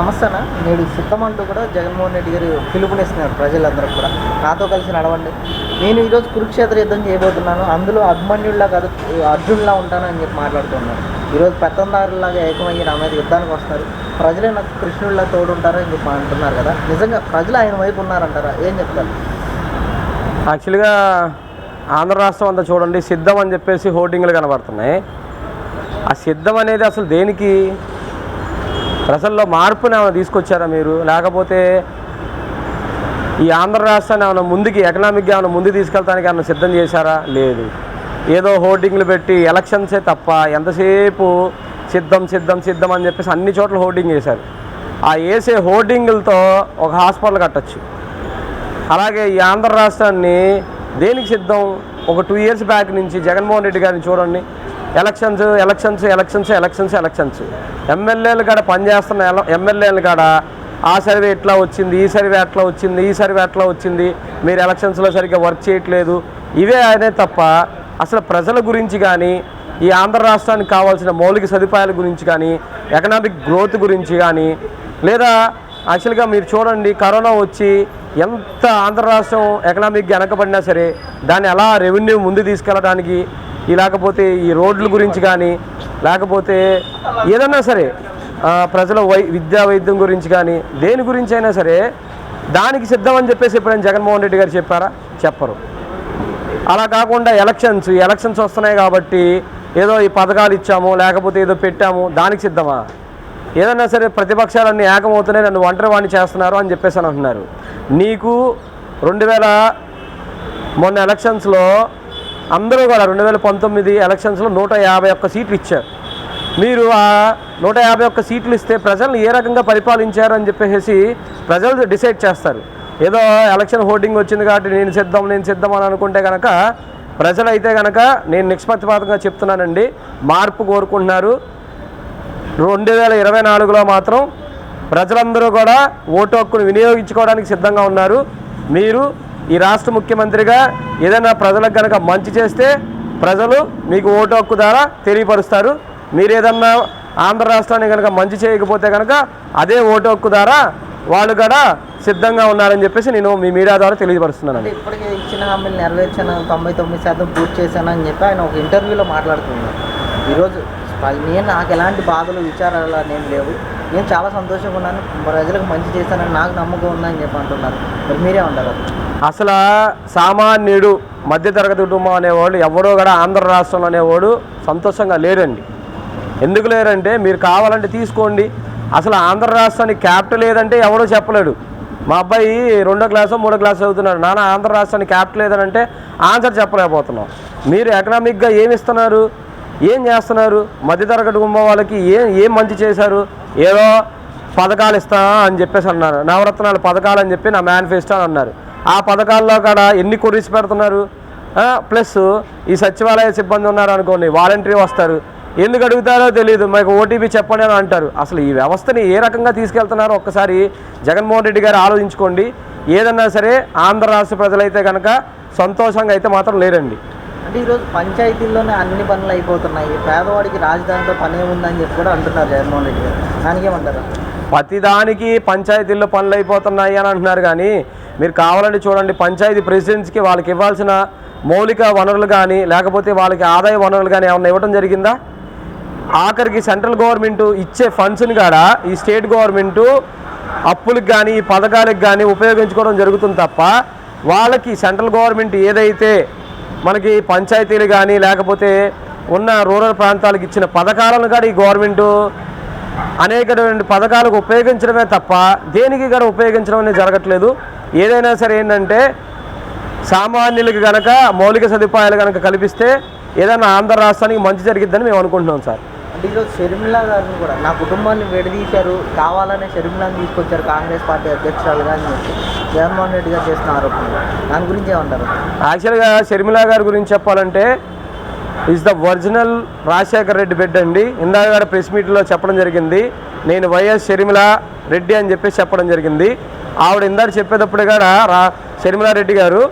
నమస్తేనా. నేడు సిద్ధమంటూ కూడా జగన్మోహన్ రెడ్డి గారు పిలుపునిస్తున్నారు ప్రజలందరూ కూడా. నాతో కలిసి నడవండి. నేను ఈరోజు కురుక్షేత్ర యుద్ధం చేయబోతున్నాను. అందులో అభిమన్యుల్లా కాదు అర్జునులా ఉంటాను అని చెప్పి మాట్లాడుతున్నాను ఈరోజు పెత్తందారులాగా ఏకమయ్యి నా మీద యుద్ధానికి వస్తారు ప్రజలే నాకు కృష్ణుడిలా తోడుంటారు అని చెప్పి అంటున్నారు కదా. నిజంగా ప్రజలు ఆయన వైపు ఉన్నారంటారా? ఏం చెప్తారు? యాక్చువల్గా ఆంధ్ర రాష్ట్రం అంతా చూడండి సిద్ధం అని చెప్పేసి హోర్డింగ్లు కనబడుతున్నాయి. ఆ సిద్ధం అనేది అసలు దేనికి? ప్రజల్లో మార్పుని ఏమైనా తీసుకొచ్చారా మీరు? లేకపోతే ఈ ఆంధ్ర రాష్ట్రాన్ని ఏమైనా ముందుకి ఎకనామిక్గా ఏమైనా ముందుకు తీసుకెళ్తానికి ఏమైనా సిద్ధం చేశారా? లేదు. ఏదో హోర్డింగ్లు పెట్టి ఎలక్షన్సే తప్ప ఎంతసేపు సిద్ధం సిద్ధం సిద్ధం అని చెప్పేసి అన్ని చోట్ల హోర్డింగ్ వేశారు ఆ వేసే హోర్డింగులతో ఒక హాస్పిటల్ కట్టచ్చు. అలాగే ఈ ఆంధ్ర రాష్ట్రాన్ని దేనికి సిద్ధం? ఒక టూ ఇయర్స్ బ్యాక్ నుంచి జగన్మోహన్ రెడ్డి గారిని చూడండి. Elections elections elections elections elections. ఎమ్మెల్యేలు కాడ పనిచేస్తున్న ఎల- ఎమ్మెల్యేలు కాడ ఆ సర్వే ఎట్లా వచ్చింది ఈ సర్వే ఎట్లా వచ్చింది ఈ సర్వే ఎట్లా వచ్చింది మీరు ఎలక్షన్స్లో సరిగ్గా వర్క్ చేయట్లేదు. ఇవే అనే తప్ప అసలు ప్రజల గురించి కానీ ఈ ఆంధ్ర రాష్ట్రానికి కావాల్సిన మౌలిక సదుపాయాల గురించి కానీ ఎకనామిక్ గ్రోత్ గురించి కానీ లేదా యాక్చువల్గా మీరు చూడండి కరోనా వచ్చి ఎంత ఆంధ్ర రాష్ట్రం ఎకనామిక్ వెనకబడినా సరే దాన్ని ఎలా రెవెన్యూ ముందు తీసుకెళ్ళడానికి లేకపోతే ఈ రోడ్ల గురించి కానీ లేకపోతే ఏదన్నా సరే ప్రజల వై విద్యా వైద్యం గురించి కానీ దేని గురించి అయినా సరే దానికి సిద్ధం అని చెప్పేసి ఎప్పుడైనా జగన్మోహన్ రెడ్డి గారు చెప్పారా? చెప్పరు. అలా కాకుండా ఎలక్షన్స్ ఎలక్షన్స్ వస్తున్నాయి కాబట్టి ఏదో ఈ పథకాలు ఇచ్చాము లేకపోతే ఏదో పెట్టాము దానికి సిద్ధమా? ఏదన్నా సరే ప్రతిపక్షాలన్నీ ఏకమవుతున్నాయి నన్ను ఒంటరి వాణ్ణి చేస్తున్నారు అని చెప్పేసి అని అంటున్నారు. నీకు రెండు వేల మొన్న ఎలక్షన్స్లో అందరూ కూడా రెండు వేల పంతొమ్మిది ఎలక్షన్స్లో నూట యాభై ఒక్క సీట్లు ఇచ్చారు. మీరు ఆ నూట యాభై ఒక్క సీట్లు ఇస్తే ప్రజలను ఏ రకంగా పరిపాలించారు అని చెప్పేసి ప్రజలు డిసైడ్ చేస్తారు. ఏదో ఎలక్షన్ హోర్డింగ్ వచ్చింది కాబట్టి నేను సిద్ధం నేను సిద్ధం అని అనుకుంటే కనుక ప్రజలైతే కనుక నేను నిష్పక్షపాతంగా చెప్తున్నానండి. మార్పు కోరుకుంటున్నారు. రెండు వేల ఇరవై నాలుగులో మాత్రం ప్రజలందరూ కూడా ఓటు హక్కును వినియోగించుకోవడానికి సిద్ధంగా ఉన్నారు. మీరు ఈ రాష్ట్ర ముఖ్యమంత్రిగా ఏదైనా ప్రజలకు కనుక మంచి చేస్తే ప్రజలు మీకు ఓటు హక్కు ద్వారా తెలియపరుస్తారు. మీరు ఏదన్నా ఆంధ్ర రాష్ట్రాన్ని కనుక మంచి చేయకపోతే కనుక అదే ఓటు హక్కు ద్వారా వాళ్ళు కూడా సిద్ధంగా ఉన్నారని చెప్పేసి నేను మీ మీడియా ద్వారా తెలియపరుస్తున్నాను ఇప్పటికే ఇచ్చిన హామీలు నెరవేర్చాను తొంభై తొమ్మిది శాతం పూర్తి చేశాను అని చెప్పి ఆయన ఒక ఇంటర్వ్యూలో మాట్లాడుతున్నాను ఈరోజు నేను నాకు ఎలాంటి బాధలు విచారాలు అనేవి లేవు. నేను చాలా సంతోషంగా ఉన్నాను. ప్రజలకు మంచి చేశానని నాకు నమ్మకం ఉందని చెప్పి అంటున్నారు. మరి మీరే ఉంటారు అసలు సామాన్యుడు మధ్యతరగతి కుటుంబం అనేవాళ్ళు ఎవడో కూడా ఆంధ్ర రాష్ట్రంలో అనేవాడు సంతోషంగా లేరండి. ఎందుకు లేరంటే మీరు కావాలంటే తీసుకోండి. అసలు ఆంధ్ర రాష్ట్రానికి క్యాపిటల్ ఏదంటే ఎవడో చెప్పలేడు. మా అబ్బాయి రెండో క్లాసు మూడో క్లాస్ చదువుతున్నాడు. నాన్న ఆంధ్ర రాష్ట్రానికి క్యాపిటల్ ఏదనంటే ఆన్సర్ చెప్పలేకపోతున్నాం. మీరు ఎకనామిక్గా ఏమి ఇస్తున్నారు? ఏం చేస్తున్నారు? మధ్యతరగతి కుటుంబం వాళ్ళకి ఏం ఏం మంచి చేశారు? ఏదో పథకాలు ఇస్తా అని చెప్పేసి అన్నారు. నవరత్నాలు పథకాలు అని చెప్పి నా మేనిఫెస్టో అని అన్నారు. ఆ పథకాల్లో కూడా ఎన్ని కొరిసి పెడుతున్నారు? ప్లస్ ఈ సచివాలయ సిబ్బంది ఉన్నారు అనుకోండి వాలంటరీ వస్తారు. ఎందుకు అడుగుతారో తెలియదు మాకు ఓటీపీ చెప్పండి అని అంటారు. అసలు ఈ వ్యవస్థని ఏ రకంగా తీసుకెళ్తున్నారో ఒక్కసారి జగన్మోహన్ రెడ్డి గారు ఆలోచించుకోండి. ఏదన్నా సరే ఆంధ్ర రాష్ట్ర ప్రజలైతే కనుక సంతోషంగా అయితే మాత్రం లేరండి. అంటే ఈరోజు పంచాయతీల్లోనే అన్ని పనులు అయిపోతున్నాయి. పేదవాడికి రాజధానితో పని ఏముందని చెప్పి కూడా అంటున్నారు జగన్మోహన్ రెడ్డి గారు. దానికేమంటారు ప్రతిదానికి పంచాయతీల్లో పనులు అయిపోతున్నాయి అని అంటున్నారు కానీ మీరు కావాలంటే చూడండి పంచాయతీ ప్రెసిడెంట్స్కి వాళ్ళకి ఇవ్వాల్సిన మౌలిక వనరులు కానీ లేకపోతే వాళ్ళకి ఆదాయ వనరులు కానీ ఏమన్నా ఇవ్వడం జరిగిందా? ఆఖరికి సెంట్రల్ గవర్నమెంట్ ఇచ్చే ఫండ్స్ని కాడ ఈ స్టేట్ గవర్నమెంట్ అప్పులకు కానీ ఈ పథకాలకు కానీ ఉపయోగించుకోవడం జరుగుతుంది తప్ప వాళ్ళకి సెంట్రల్ గవర్నమెంట్ ఏదైతే మనకి పంచాయతీలు కానీ లేకపోతే ఉన్న రూరల్ ప్రాంతాలకు ఇచ్చిన పథకాలను కూడా ఈ గవర్నమెంట్ అనేకటువంటి పథకాలకు ఉపయోగించడమే తప్ప దేనికి కూడా ఉపయోగించడం అనేది జరగట్లేదు. ఏదైనా సరే ఏంటంటే సామాన్యులకి కనుక మౌలిక సదుపాయాలు కనుక కల్పిస్తే ఏదైనా ఆంధ్ర రాష్ట్రానికి మంచి జరిగిద్దని మేము అనుకుంటున్నాం సార్. అంటే ఈరోజు షర్మిలా గారిని కూడా నా కుటుంబాన్ని విడదీశారు కావాలనే షర్మిలాని తీసుకొచ్చారు కాంగ్రెస్ పార్టీ అధ్యక్షురాలుగా అని చెప్పి జగన్మోహన్ రెడ్డి గారు చేస్తున్న ఆరోపణలు. దాని గురించి ఏమంటారు? యాక్చువల్గా షర్మిలా గారి గురించి చెప్పాలంటే is the original Rajasekhar Reddy బిడ్డ అండి. ఇందాక గారు ప్రెస్ మీట్లో చెప్పడం జరిగింది. నేను వైఎస్ షర్మిల రెడ్డి అని చెప్పేసి చెప్పడం జరిగింది. ఆవిడ ఇందాక చెప్పేటప్పుడు కూడా రా షర్మిలా రెడ్డి గారు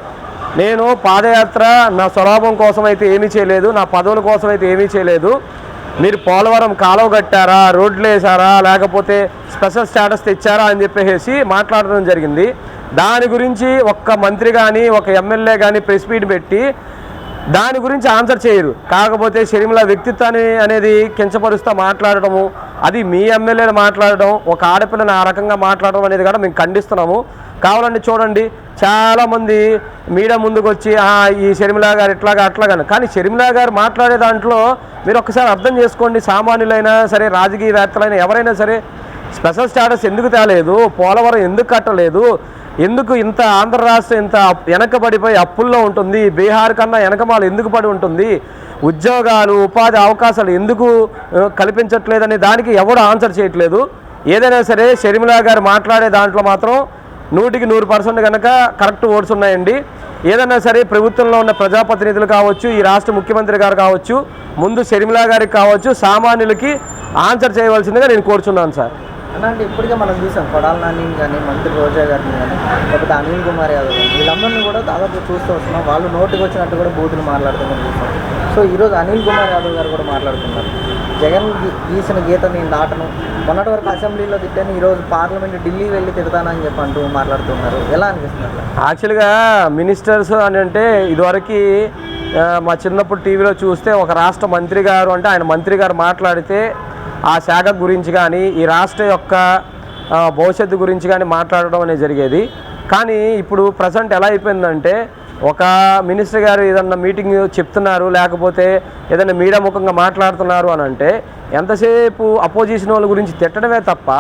నేను పాదయాత్ర నా స్వలాభం కోసం అయితే ఏమీ చేయలేదు నా పదవుల కోసం అయితే ఏమీ చేయలేదు. మీరు పోలవరం కాలువ కట్టారా రోడ్లు వేసారా లేకపోతే స్పెషల్ స్టేటస్ తెచ్చారా అని చెప్పేసి మాట్లాడడం జరిగింది. దాని గురించి ఒక్క మంత్రి కానీ ఒక ఎమ్మెల్యే కానీ ప్రెస్ మీట్ పెట్టి దాని గురించి ఆన్సర్ చేయరు. కాకపోతే షర్మిల వ్యక్తిత్వాన్ని అనేది కించపరుస్తూ మాట్లాడటము అది మీ ఎమ్మెల్యేలు మాట్లాడడం ఒక ఆడపిల్లని ఆ రకంగా మాట్లాడడం అనేది కూడా మేము ఖండిస్తున్నాము. కావాలండి చూడండి చాలామంది మీడియా ముందుకు వచ్చి ఈ షర్మిల గారు ఇట్లాగా అట్లాగా కానీ షర్మిల గారు మాట్లాడే దాంట్లో మీరు ఒక్కసారి అర్థం చేసుకోండి సామాన్యులైనా సరే రాజకీయవేత్తలైనా ఎవరైనా సరే స్పెషల్ స్టాటస్ ఎందుకు తేలేదు పోలవరం ఎందుకు కట్టలేదు ఎందుకు ఇంత ఆంధ్ర రాష్ట్రం ఇంత వెనకబడిపోయి అప్పుల్లో ఉంటుంది బీహార్ కన్నా వెనకమాలు ఎందుకు పడి ఉంటుంది ఉద్యోగాలు ఉపాధి అవకాశాలు ఎందుకు కల్పించట్లేదని దానికి ఎవడు ఆన్సర్ చేయట్లేదు. ఏదైనా సరే షర్మిల గారు మాట్లాడే దాంట్లో మాత్రం నూటికి నూరు పర్సెంట్ కనుక కరెక్ట్ ఓట్స్ ఉన్నాయండి. ఏదైనా సరే ప్రభుత్వంలో ఉన్న ప్రజాప్రతినిధులు కావచ్చు ఈ రాష్ట్ర ముఖ్యమంత్రి గారు కావచ్చు ముందు షర్మిల గారికి కావచ్చు సామాన్యులకి ఆన్సర్ చేయవలసిందిగా నేను కోరుచున్నాను సార్. అంటే ఇప్పటికే మనం చూసాం కొడాల నాని కానీ మంత్రి రోజా గారిని కానీ లేకపోతే అనిల్ కుమార్ యాదవ్ కానీ వీళ్ళందరినీ కూడా దాదాపు చూస్తూ వస్తున్నాం. వాళ్ళు నోటికి వచ్చినట్టు కూడా బూతులు మాట్లాడుతున్నారు. చూస్తాం సో ఈరోజు అనిల్ కుమార్ యాదవ్ గారు కూడా మాట్లాడుతున్నారు. జగన్ గీసిన గీత నేను దాటను. మొన్నటి వరకు అసెంబ్లీలో తిట్టాను ఈరోజు పార్లమెంట్ ఢిల్లీ వెళ్ళి తిడతానని చెప్పి అంటూ మాట్లాడుతున్నారు. ఎలా అనిపిస్తున్నారు యాక్చువల్గా మినిస్టర్స్ అని అంటే ఇదివరకు మా చిన్నప్పుడు టీవీలో చూస్తే ఒక రాష్ట్ర మంత్రి గారు అంటే ఆయన మంత్రి గారు మాట్లాడితే ఆ శాఖ గురించి కానీ ఈ రాష్ట్ర యొక్క భవిష్యత్తు గురించి కానీ మాట్లాడడం అనేది జరిగేది. కానీ ఇప్పుడు ప్రజెంట్ ఎలా అయిపోయిందంటే ఒక మినిస్టర్ గారు ఏదన్నా మీటింగ్ చెప్తున్నారు లేకపోతే ఏదైనా మీడియా ముఖంగా మాట్లాడుతున్నారు అని అంటే ఎంతసేపు అపోజిషన్ వాళ్ళ గురించి తిట్టడమే తప్ప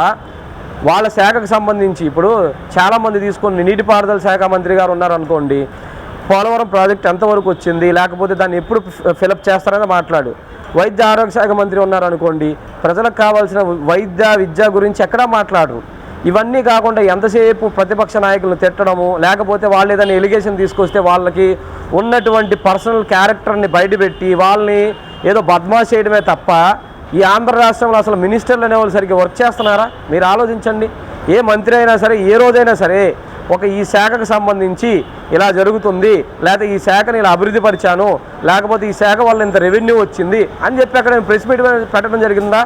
వాళ్ళ శాఖకు సంబంధించి ఇప్పుడు చాలామంది తీసుకొని నీటిపారుదల శాఖ మంత్రి గారు ఉన్నారు అనుకోండి పోలవరం ప్రాజెక్ట్ ఎంతవరకు వచ్చింది లేకపోతే దాన్ని ఎప్పుడు ఫిలప్ చేస్తారని మాట్లాడు. వైద్య ఆరోగ్య శాఖ మంత్రి ఉన్నారు అనుకోండి ప్రజలకు కావాల్సిన వైద్య విద్య గురించి ఎక్కడా మాట్లాడరు. ఇవన్నీ కాకుండా ఎంతసేపు ప్రతిపక్ష నాయకులను తిట్టడము లేకపోతే వాళ్ళు ఏదైనా ఎలిగేషన్ తీసుకొస్తే వాళ్ళకి ఉన్నటువంటి పర్సనల్ క్యారెక్టర్ని బయటపెట్టి వాళ్ళని ఏదో బద్మాష్ చేయడమే తప్ప ఈ ఆంధ్ర రాష్ట్రంలో అసలు మినిస్టర్లు అనేవాళ్ళు సరిగ్గా వర్క్ చేస్తున్నారా? మీరు ఆలోచించండి. ఏ మంత్రి అయినా సరే ఏ రోజైనా సరే ఒక ఈ శాఖకు సంబంధించి ఇలా జరుగుతుంది లేకపోతే ఈ శాఖని ఇలా అభివృద్ధి పరిచాను లేకపోతే ఈ శాఖ వల్ల ఇంత రెవెన్యూ వచ్చింది అని చెప్పి అక్కడ ప్రెస్ మీట్ పెట్టడం జరిగిందా?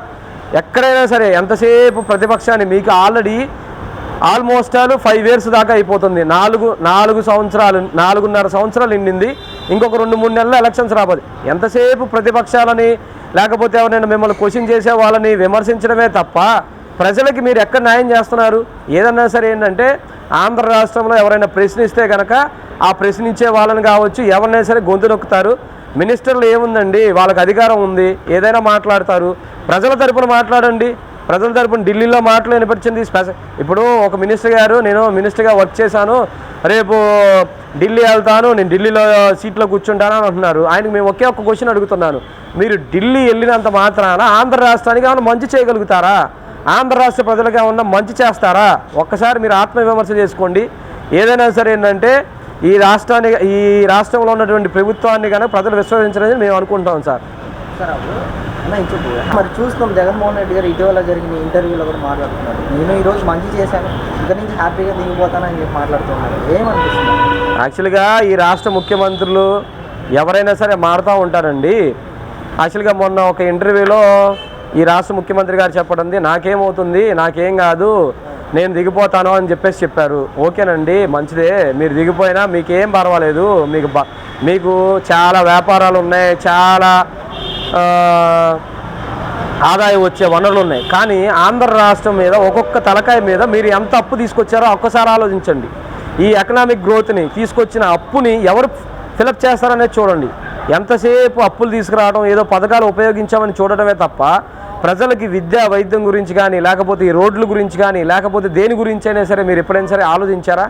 ఎక్కడైనా సరే ఎంతసేపు ప్రతిపక్షాన్ని మీకు already almost all five years దాకా అయిపోతుంది. నాలుగు నాలుగు సంవత్సరాలు నాలుగున్నర సంవత్సరాలు నిండింది. ఇంకొక రెండు మూడు నెలల ఎలక్షన్స్ రాబోదు. ఎంతసేపు ప్రతిపక్షాలని లేకపోతే ఎవరైనా మిమ్మల్ని క్వశ్చన్ చేసే వాళ్ళని విమర్శించడమే తప్ప ప్రజలకి మీరు ఎక్కడ న్యాయం చేస్తున్నారు? ఏదన్నా సరే ఏంటంటే ఆంధ్ర రాష్ట్రంలో ఎవరైనా ప్రశ్నిస్తే కనుక ఆ ప్రశ్నించే వాళ్ళని కావచ్చు ఎవరినైనా సరే గొంతు నొక్కుతారు. మినిస్టర్లు ఏముందండి? వాళ్ళకి అధికారం ఉంది. ఏదైనా మాట్లాడతారు. ప్రజల తరపున మాట్లాడండి. ప్రజల తరపున ఢిల్లీలో మాటలు వినిపించింది స్పెషల్ ఇప్పుడు ఒక మినిస్టర్ గారు నేను మినిస్టర్గా వర్క్ చేశాను. రేపు ఢిల్లీ వెళ్తాను. నేను ఢిల్లీలో సీట్లో కూర్చుంటాను అని అంటున్నారు. ఆయనకు మేము ఒకే ఒక్క క్వశ్చన్ అడుగుతున్నాను. మీరు ఢిల్లీ వెళ్ళినంత మాత్రాన ఆంధ్ర రాష్ట్రానికి ఏమైనా మంచి చేయగలుగుతారా? ఆంధ్ర రాష్ట్ర ప్రజలకు ఏమన్నా మంచి చేస్తారా? ఒక్కసారి మీరు ఆత్మవిమర్శ చేసుకోండి. ఏదైనా సరే ఏంటంటే ఈ రాష్ట్రాన్ని ఈ రాష్ట్రంలో ఉన్నటువంటి ప్రభుత్వాన్ని కనుక ప్రజలు విశ్వసించాలని మేము అనుకుంటాం సార్. చెప్పు మరి చూస్తాం జగన్మోహన్ రెడ్డి గారు ఇటీవల జరిగిన ఇంటర్వ్యూలో కూడా మాట్లాడుతున్నారు. నేను ఈరోజు మంచి చేశాను. ఇక్కడ నుంచి హ్యాపీగా దిగిపోతానని చెప్పి మాట్లాడుతున్నారు. ఏమనిపిస్తుంది? యాక్చువల్గా ఈ రాష్ట్ర ముఖ్యమంత్రులు ఎవరైనా సరే మారుతూ ఉంటారండి. యాక్చువల్గా మొన్న ఒక ఇంటర్వ్యూలో ఈ రాష్ట్ర ముఖ్యమంత్రి గారు చెప్పడండి నాకేమవుతుంది నాకేం కాదు నేను దిగిపోతాను అని చెప్పేసి చెప్పారు. ఓకేనండి మంచిదే. మీరు దిగిపోయినా మీకేం పర్వాలేదు. మీకు మీకు చాలా వ్యాపారాలు ఉన్నాయి చాలా ఆదాయం వచ్చే వనరులు ఉన్నాయి. కానీ ఆంధ్ర రాష్ట్రం మీద ఒక్కొక్క తలకాయ మీద మీరు ఎంత అప్పు తీసుకొచ్చారో ఒక్కసారి ఆలోచించండి. ఈ ఎకనామిక్ గ్రోత్ని తీసుకొచ్చిన అప్పుని ఎవరు ఫిలప్ చేస్తారనేది చూడండి. ఎంతసేపు అప్పులు తీసుకురావడం ఏదో పథకాలు ఉపయోగించామని చూడటమే తప్ప ప్రజలకి విద్యా వైద్యం గురించి కానీ లేకపోతే ఈ రోడ్ల గురించి కానీ లేకపోతే దేని గురించి అయినా సరే మీరు ఎప్పుడైనా సరే ఆలోచించారా?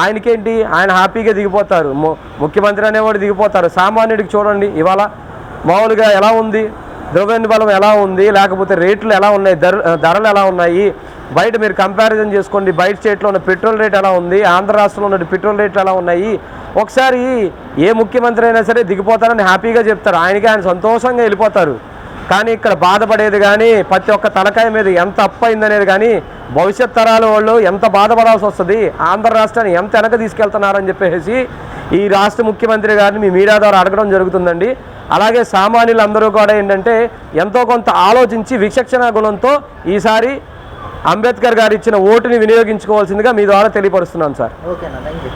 ఆయనకేంటి? ఆయన హ్యాపీగా దిగిపోతారు. ముఖ్యమంత్రి అనేవాడు దిగిపోతారు. సామాన్యుడికి చూడండి. ఇవాళ మామూలుగా ఎలా ఉంది? ద్రవ్యోల్బణం బలం ఎలా ఉంది? లేకపోతే రేట్లు ఎలా ఉన్నాయి? ధరలు ఎలా ఉన్నాయి? బయట మీరు కంపారిజన్ చేసుకోండి. బయట స్టేట్లో ఉన్న పెట్రోల్ రేట్ ఎలా ఉంది? ఆంధ్ర రాష్ట్రంలో ఉన్న పెట్రోల్ రేట్లు ఎలా ఉన్నాయి? ఒకసారి ఏ ముఖ్యమంత్రి అయినా సరే దిగిపోతారని హ్యాపీగా చెప్తారు. ఆయనకి ఆయన సంతోషంగా వెళ్ళిపోతారు. కానీ ఇక్కడ బాధపడేది కానీ ప్రతి ఒక్క తలకాయ మీద ఎంత అప్పయిందనేది కానీ భవిష్యత్ తరాల వాళ్ళు ఎంత బాధపడాల్సి వస్తుంది? ఆంధ్ర రాష్ట్రాన్ని ఎంత వెనక తీసుకెళ్తున్నారని చెప్పేసి ఈ రాష్ట్ర ముఖ్యమంత్రి గారిని మీ మీడియా ద్వారా అడగడం జరుగుతుందండి. అలాగే సామాన్యులందరూ కూడా ఏంటంటే ఎంతో కొంత ఆలోచించి విచక్షణ గుణంతో ఈసారి అంబేద్కర్ గారు ఇచ్చిన ఓటుని వినియోగించుకోవాల్సిందిగా మీ ద్వారా తెలియపరుస్తున్నాను సార్. ఓకేనా థ్యాంక్ యూ